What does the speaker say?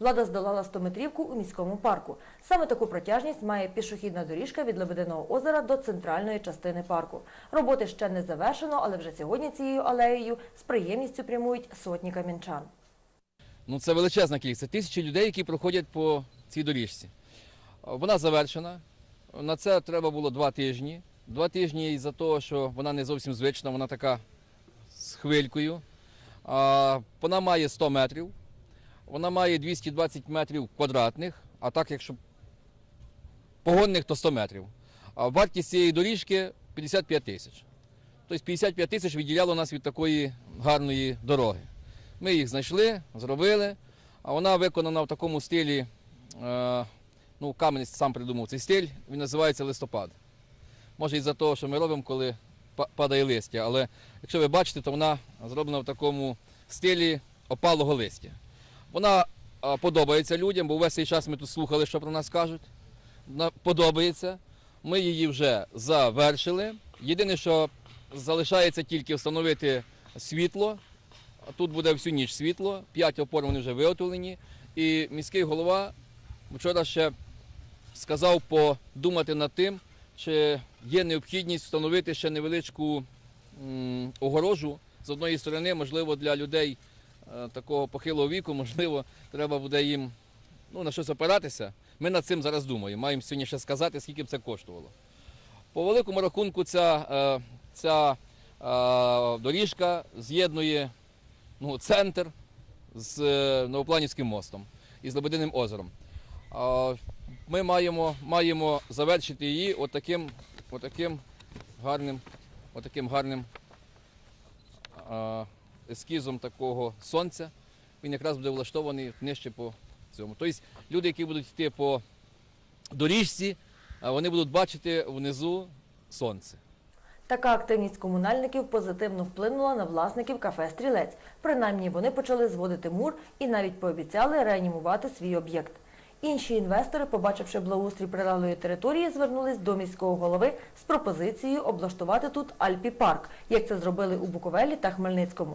Влада здолала 100-метрівку у міському парку. Саме таку протяжність має пішохідна доріжка від Лебединого озера до центральної частини парку. Роботи ще не завершено, але вже сьогодні цією алеєю з приємністю прямують сотні камінчан. Ну, це величезна кількість. Тисячі людей, які проходять по цій доріжці. Вона завершена. На це треба було два тижні. Два тижні із-за того, що вона не зовсім звична, вона така з хвилькою. Вона має 100 метрів, вона має 220 метрів квадратних, а так, якщо погонних, то 100 метрів. А вартість цієї доріжки 55 тисяч. Тобто 55 тисяч відділяло нас від такої гарної дороги. Ми їх знайшли, зробили, а вона виконана в такому стилі. Е, ну, Кам'янець сам придумав цей стиль, він називається листопад. Може, із-за того, що ми робимо, коли падає листя, але якщо ви бачите, то вона зроблена в такому стилі опалого листя. Вона подобається людям, бо весь цей час ми тут слухали, що про нас кажуть. Вона подобається. Ми її вже завершили. Єдине, що залишається тільки встановити світло. Тут буде всю ніч світло, п'ять опор вони вже виготовлені. І міський голова вчора ще сказав подумати над тим, чи є необхідність встановити ще невеличку огорожу. З одної сторони, можливо, для людей такого похилого віку, можливо, треба буде їм ну, на щось опиратися. Ми над цим зараз думаємо. Маємо сьогодні ще сказати, скільки б це коштувало. По великому рахунку, ця, е, ця е, доріжка з'єднує ну, центр з е, Новопланівським мостом і з Лебединим озером. Ми маємо, маємо завершити її отаким, отаким гарним, отаким гарним ескізом такого сонця. Він якраз буде влаштований нижче по цьому. Тобто люди, які будуть йти по доріжці, вони будуть бачити внизу сонце. Така активність комунальників позитивно вплинула на власників кафе Стрілець. Принаймні вони почали зводити мур і навіть пообіцяли реанімувати свій об'єкт. Інші інвестори, побачивши благоустрій прилеглої території, звернулись до міського голови з пропозицією облаштувати тут Альпі парк, як це зробили у Буковелі та Хмельницькому.